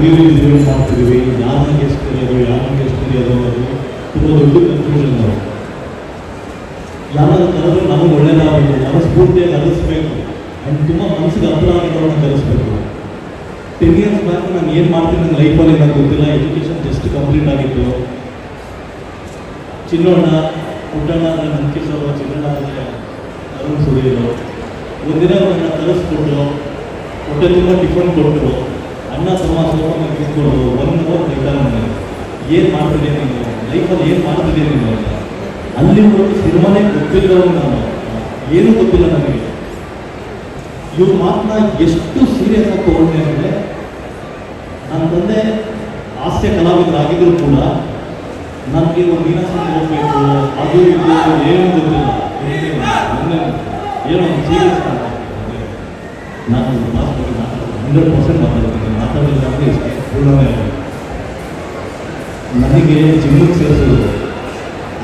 Release event ಮಾಡ್ತಿದ್ದೀವಿ ಯಾರನ್ನ guest ಕರೆಯೋದು ಯಾರನ್ನ ಗೆಸ್ಟ್ ಕರೆಯೋದು ಅದು ತುಂಬ ದೊಡ್ಡ ಕನ್ಫ್ಯೂಷನ್ ನಾವು ಯಾರಾದ್ರೂ ಕರೆದ್ರೆ ನಮಗೆ ಒಳ್ಳೇದಾಗಬೇಕು ಯಾರ ಸ್ಫೂರ್ತಿಯಾಗಿ ಅನಿಸ್ಬೇಕು ಆ್ಯಂಡ್ ತುಂಬ ಮನಸ್ಸಿಗೆ ಹತ್ರ ಆಗಿರೋನ್ನ ಕಲಿಸ್ಬೇಕು ಟೆನ್ ಇಯರ್ಸ್ ಬ್ಯಾಕ್ ನಾನು ಏನು ಮಾಡ್ತೀನಿ ನನ್ನ ಲೈಫಲ್ಲಿ ನನಗೆ ಗೊತ್ತಿಲ್ಲ ಎಜುಕೇಷನ್ ಜಸ್ಟ್ ಕಂಪ್ಲೀಟ್ ಆಗಿತ್ತು ಚಿನ್ನೋಣ ಪುಟ್ಟಣ್ಣ ಅಂದರೆ ನಂಬಿಸೋರು ಚಿನ್ನಣ್ಣ ಅಂದರೆ ಅರುಣ್ ಸುರಿಯೋರು ಒಂದಿನ ನನ್ನ ಕಲಿಸ್ಕೊಟ್ಟು ಹೊಟ್ಟೆ ತುಂಬ ಟಿಫನ್ ಕೊಟ್ಟರು ಅನ್ನ ತಮ್ಮ ಸ್ವಲ್ಪ ತಿಳ್ಕೊಂಡು ಒನ್ ಅವರ್ ನನಗೆ ಏನು ಮಾಡ್ತಿದ್ದೆ ನೀನು? ಲೈಫಲ್ಲಿ ಏನು ಮಾಡ್ತಿದ್ದೆ ನೀನು ಅಂತ. ಅಲ್ಲಿವರೆಗೂ ಸಿನಿಮಾನೇ ಗೊತ್ತಿಲ್ಲದವನು ನಾನು. ಏನೂ ಗೊತ್ತಿಲ್ಲ ನನಗೆ. ಇವ್ರ ಮಾತನ್ನ ಎಷ್ಟು ಸೀರಿಯಸ್ ಆಗಿ ತಗೊಂಡೆ ಅಂದರೆ ನನ್ನ ತಂದೆ ಹಾಸ್ಯ ಕಲಾವಿದರಾಗಿದ್ದರೂ ಕೂಡ ನನಗೆ ಒಂದು ದಿನ ಹೋಗ್ಬೇಕು ಅದು ಇದು ಏನು ಗೊತ್ತಿಲ್ಲ. ಏನೋ ಒಂದು ಸೀರಿಯಸ್ ನಾನು ಮಾತು ಹಂಡ್ರೆಡ್ ಪರ್ಸೆಂಟ್ ಮಾತಾಡ್ತೀನಿ ಮಾತಾಡಿಲ್ಲ ಅಂದರೆ ಇಷ್ಟೇ ಪೂರ್ಣವೇ. ನನಗೆ ಜಿಮ್ಮಿಗೆ ಸೇರಿಸೋದು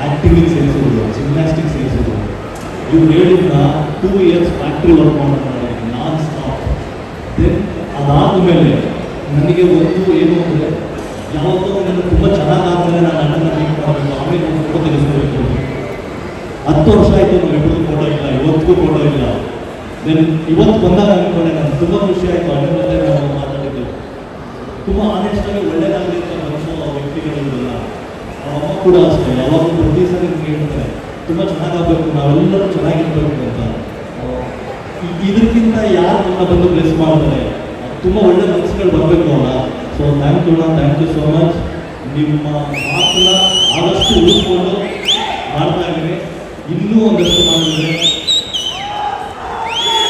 ಆ್ಯಕ್ಟಿಂಗಿಗೆ ಸೇರಿಸೋದು ಜಿಮ್ನಾಸ್ಟಿಕ್ ಸೇರಿಸೋದು. ಇವ್ರು ಹೇಳಿದ್ದ ಟೂ ಇಯರ್ಸ್ ಫ್ಯಾಕ್ಟ್ರಿ ವರ್ಕ್ ಮಾಡೋದು ನಾನ್ ಸ್ಟಾಪ್ ದೆನ್ ಅದಾದಮೇಲೆ ನನಗೆ ಒಂದು ಏನು ಅಂದರೆ ಯಾವತ್ತೂ ನನಗೆ ತುಂಬ ಚೆನ್ನಾಗಾದ್ಮೇಲೆ ನಾನು ಅಣ್ಣನ ಮೀಟ್ ಮಾಡಬೇಕು ಆಮೇಲೆ ಫೋಟೋ ತೆಗೆಸ್ಕೋಬೇಕು. ಹತ್ತು ವರ್ಷ ಆಯಿತು ನಾವು ಇಬ್ಬರದ್ದು ಫೋಟೋ ಇಲ್ಲ, ಇವತ್ತಿಗೂ ಫೋಟೋ ಇಲ್ಲ. ಇವತ್ತು ಬಂದಾಗ ಅನ್ಕೊಂಡೆ ನಾನು ತುಂಬ ಖುಷಿ ಆಯಿತು ಅಣ್ಣ ಜೊತೆ ನಾವು ಮಾತಾಡಿದ್ದು. ತುಂಬ ಆನೆಸ್ಟಾಗಿ ಒಳ್ಳೆಯದಾಗಲಿ ಅಂತ ಮನುಷ್ಯ ವ್ಯಕ್ತಿಗಳಿರಲಿಲ್ಲ ಅಮ್ಮ ಕೂಡ ಅಷ್ಟೇ. ಯಾವಾಗ ಪ್ರತಿ ಸಲ ನಿಮ್ಗೆ ಹೇಳ್ತಾರೆ, ತುಂಬ ಚೆನ್ನಾಗಾಗಬೇಕು, ನಾವೆಲ್ಲರೂ ಚೆನ್ನಾಗಿರ್ಬೇಕು ಅಂತ. ಇದಕ್ಕಿಂತ ಯಾರು ನನ್ನ ಬಂದು ಬ್ಲೆಸ್ ಮಾಡ್ತಾರೆ ತುಂಬ ಒಳ್ಳೆ ಮನಸ್ಸುಗಳು ಬರಬೇಕು ಅಲ್ಲ. So thank you thank you so much ನಿಮ್ಮ ಮಾತನ್ನ ಆದಷ್ಟು ಉಳಿಸ್ಕೊಂಡು ಮಾಡ್ತಾ ಇದ್ದೀನಿ. ಇನ್ನೂ ಒಂದಷ್ಟು ಮಾಡಿದ್ರೆ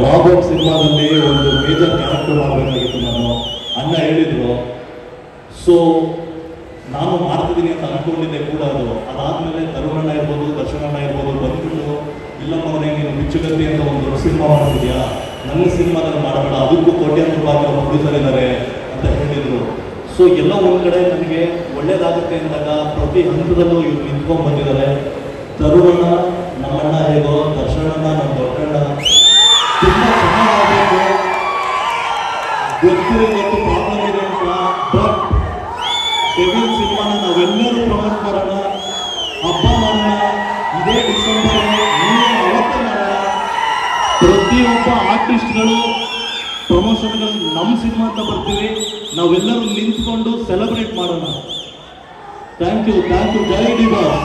ರಾಬರ್ಟ್ ಸಿನಿಮಾದಲ್ಲಿ ಒಂದು ಮೇಜರ್ ಕ್ಯಾರೆಕ್ಟರ್ ಮಾಡಬೇಕಾಗಿತ್ತು ನಾನು. ಅಣ್ಣ ಹೇಳಿದ್ರು, ಸೊ, ನಾನು ಮಾಡ್ತಿದ್ದೀನಿ ಅಂತ ಅನ್ಕೊಂಡಿದ್ದೆ ಕೂಡ ಅದು. ಅದಾದ್ಮೇಲೆ ತರುಣಣ್ಣ ಇರ್ಬೋದು, ದರ್ಶನಣ್ಣ ಇರ್ಬೋದು, ಬಂದ್ಬಿಟ್ಟು ಇಲ್ಲಮ್ಮ ಅವನೇ ನೀನು ಬಿಚ್ಚುಗತ್ತಿ ಅಂತ ಒಂದು ಸಿನಿಮಾ ಮಾಡ್ತಿದ್ಯಾ? ನನ್ನ ಸಿನಿಮಾದಲ್ಲಿ ಮಾಡಬೇಡ, ಅದಕ್ಕೂ ಕೋಟ್ಯಾಂತರ ರೂಪಾಯಿ ಪ್ರೊಡ್ಯೂಸರ್ ಇದ್ದಾರೆ ಅಂತ ಹೇಳಿದ್ರು. ಸೊ, ಎಲ್ಲ ಒಂದು ಕಡೆ ನನಗೆ ಒಳ್ಳೇದಾಗುತ್ತೆ ಅಂದಾಗ ಪ್ರತಿ ಹಂತದಲ್ಲೂ ಇವ್ರು ನಿಂತ್ಕೊಂಡ್ ಬಂದಿದ್ದಾರೆ. ತರುಣಣ್ಣ, ನಮ್ಮಣ್ಣ ಹೇಗೋ, ದರ್ಶನಣ್ಣ, ನಮ್ಮ ಡೆವಿಲ್ ಸಿನಿಮಾನ ನಾವೆಲ್ಲರೂ ಪ್ರಮೋಟ್ ಮಾಡೋಣ ಹಬ್ಬ ಮಾಡೋಣ ಇದೇ ಡಿಸೆಂಬರ್ ಅವತ್ತೇ ಮಾಡೋಣ ಪ್ರತಿಯೊಬ್ಬ ಆರ್ಟಿಸ್ಟ್ಗಳು ಪ್ರಮೋಷನ್ಗಳು ನಮ್ಮ ಸಿನಿಮಾ ಅಂತ ಬರ್ತೀವಿ. ನಾವೆಲ್ಲರೂ ನಿಂತ್ಕೊಂಡು ಸೆಲೆಬ್ರೇಟ್ ಮಾಡೋಣ. ಥ್ಯಾಂಕ್ ಯು ಥ್ಯಾಂಕ್ ಯು ಜೈ ಡಿ ಬಾಸ್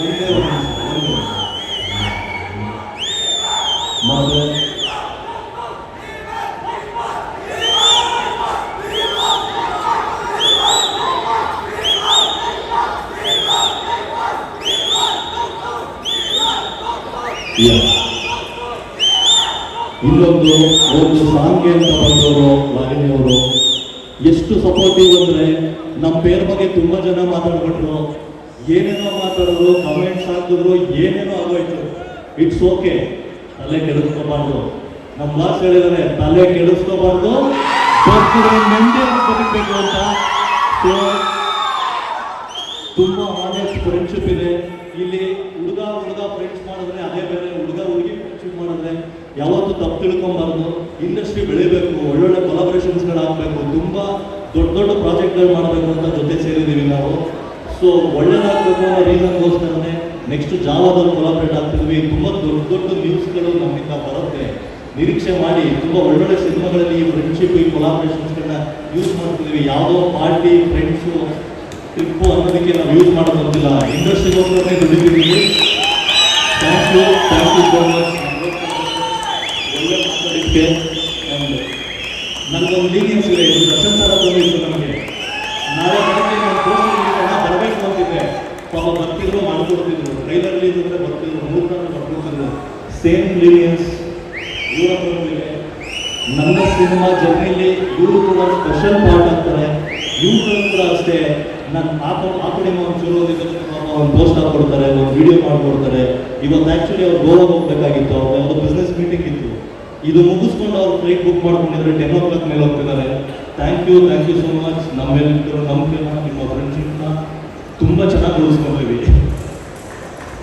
ಒಂದೇ ಒಂದು ನಿಮಿಷ, ಒಂದೇ ನಿಮಿಷ. ಮತ್ತೆ ಇಲ್ಲೊಂದು ಒಂದು ಸಾಂಗ್ಗೆ ಅಂತ ಬಂದವರು ವಾಹಿನಿಯವರು ಎಷ್ಟು ಸಪೋರ್ಟಿವ್ ಅಂದ್ರೆ ನಮ್ಮ ಪೇರ್ ಬಗ್ಗೆ ತುಂಬಾ ಜನ ಮಾತಾಡ್ಬಿಟ್ರು. ಏನೇನೋ ಮಾತಾಡಿದ್ರು ಕಮೆಂಟ್ಸ್ ಹಾಕಿದ್ರು, ಏನೇನೋ ಆಗೋಯ್ತು. ಇಟ್ಸ್ ಓಕೆ ತಲೆ ಕೆಡಿಸ್ಕೋಬಾರ್ದು. ನಮ್ಮ ಬಾಸ್ ಹೇಳಿದಾರೆ, ತಲೆ ಕೆಡಿಸ್ಕೋಬಾರ್ದು. ನೆಮ್ಮದಿಯಾಗಿ ಬದುಕಬೇಕು ಅಂತ. ಸೊ ತುಂಬಾ ಆನೆಸ್ಟ್ ಫ್ರೆಂಡ್ಶಿಪ್ ಇದೆ. ಇಲ್ಲಿ ಹುಡುಗ ಹುಡುಗ ಫ್ರೆಂಡ್ಸ್ ಮಾಡಿದ್ರೆ ಅದೇ ಬೇರೆ ಹುಡುಗ ಹುಡುಗಿ ಫ್ರೆಂಡ್ಶಿಪ್ ಮಾಡಿದ್ರೆ ಯಾವತ್ತೂ ತಪ್ಪು ತಿಳ್ಕೊಂಬಾರ್ದು. ಇಂಡಸ್ಟ್ರಿ ಬೆಳಿಬೇಕು, ಒಳ್ಳೊಳ್ಳೆ ಕೊಲಾಬರೇಷನ್ಸ್ಗಳಾಗಬೇಕು ತುಂಬಾ ದೊಡ್ಡ ದೊಡ್ಡ ಪ್ರಾಜೆಕ್ಟ್ಗಳು ಮಾಡಬೇಕು ಅಂತ ಜೊತೆ ಸೇರಿದ್ದೀವಿ ನಾವು. ಸೊ ಒಳ್ಳೇದಾಗಬೇಕು ಅನ್ನೋ ರೀಸನ್ಗೋಸ್ಕರನೇ ನೆಕ್ಸ್ಟ್ ಜಾವದಲ್ಲಿ ಕೊಲಾಬ್ರೇಟ್ ಆಗ್ತಿದ್ವಿ. ತುಂಬಾ ದೊಡ್ಡ ದೊಡ್ಡ ನ್ಯೂಸ್ಗಳು ನಮ್ಮಿಂದ ಬರುತ್ತೆ. ನಿರೀಕ್ಷೆ ಮಾಡಿ, ತುಂಬಾ ಒಳ್ಳೊಳ್ಳೆ ಸಿನಿಮಾಗಳಲ್ಲಿ ಈ ಫ್ರೆಂಡ್ಶಿಪ್ ಈ ಕೊಲಾಬ್ರೇಷನ್ಸ್ಗಳನ್ನ ಯೂಸ್ ಮಾಡ್ತಿದ್ವಿ. ಯಾವುದೋ ಪಾರ್ಟಿ ಫ್ರೆಂಡ್ಸು ಟ್ರಿಪ್ಪು ಅನ್ನೋದಕ್ಕೆ ನಾವು ಯೂಸ್ ಮಾಡೋದಿಲ್ಲ ಇಂಡಸ್ಟ್ರಿಗೋಸ್ಕರನೇ ದುಡಿದಿದ್ದೀವಿ. Thank you thank you so much ಒಳ್ಳೆ ಒಂದು ನನಗೊಂದು ಲೀನಿಯನ್ಸ್ ಇದೆ. ಇದು ಪ್ರಶಂಸರ ಇತ್ತು ನಮಗೆ. ನಾಳೆ ಬೆಳಗ್ಗೆ ನಾನು ಪೋಸ್ಟ್ ಬರಬೇಕು ಅಂತಿದ್ದೆ ಪಾಪ ಬರ್ತಿದ್ರು, ಮಾಡ್ಕೊಡ್ತಿದ್ರು. ಟ್ರೈಲರ್ ಇದ್ದರೆ ಬರ್ತಿದ್ರು, ಮೂರು ಬರ್ಕೊಡ್ತಿದ್ರು. ಸೇಮ್ ಲೀನಿಯನ್ಸ್ ಇವರ ನನ್ನ ಸಿನಿಮಾ ಜರ್ನಿಲಿ ಇವರು ಕೂಡ ಸ್ಪೆಷಲ್ ಪಾರ್ಟ್ ಆಗ್ತಾರೆ ಇವರು ಕೂಡ ಅಷ್ಟೇ. ನನ್ನ ಆ ಕ- ಆ ಚಲೋ ಒಂದು ಪೋಸ್ಟ್ ಹಾಕ್ಕೊಡ್ತಾರೆ ಒಂದು ವಿಡಿಯೋ ಮಾಡ್ಕೊಡ್ತಾರೆ. ಇವತ್ತು ಆ್ಯಕ್ಚುಲಿ ಅವ್ರು ಗೋವಾಗ ಹೋಗ್ಬೇಕಾಗಿತ್ತು. ಅವ್ರು ಯಾವುದೋ ಬಿಸ್ನೆಸ್ ಮೀಟಿಂಗ್ ಇತ್ತು. ಇದು ಮುಗಿಸ್ಕೊಂಡು ಅವ್ರು ಫ್ಲೈಟ್ ಬುಕ್ ಮಾಡ್ಕೊಂಡಿದ್ರೆ ಟೆನ್ ಓ ಕ್ಲಾಕ್ ಮೇಲೆ ಹೋಗ್ತಿದ್ದಾರೆ. Thank you thank you so much ನಮ್ಮ ನಂಬಿಕೆನ ನಿಮ್ಮ ಫ್ರೆಂಡ್ಶಿಪ್ನ ತುಂಬ ಚೆನ್ನಾಗಿ ಉಳಿಸ್ಕೊಂಡಿದ್ದೀವಿ.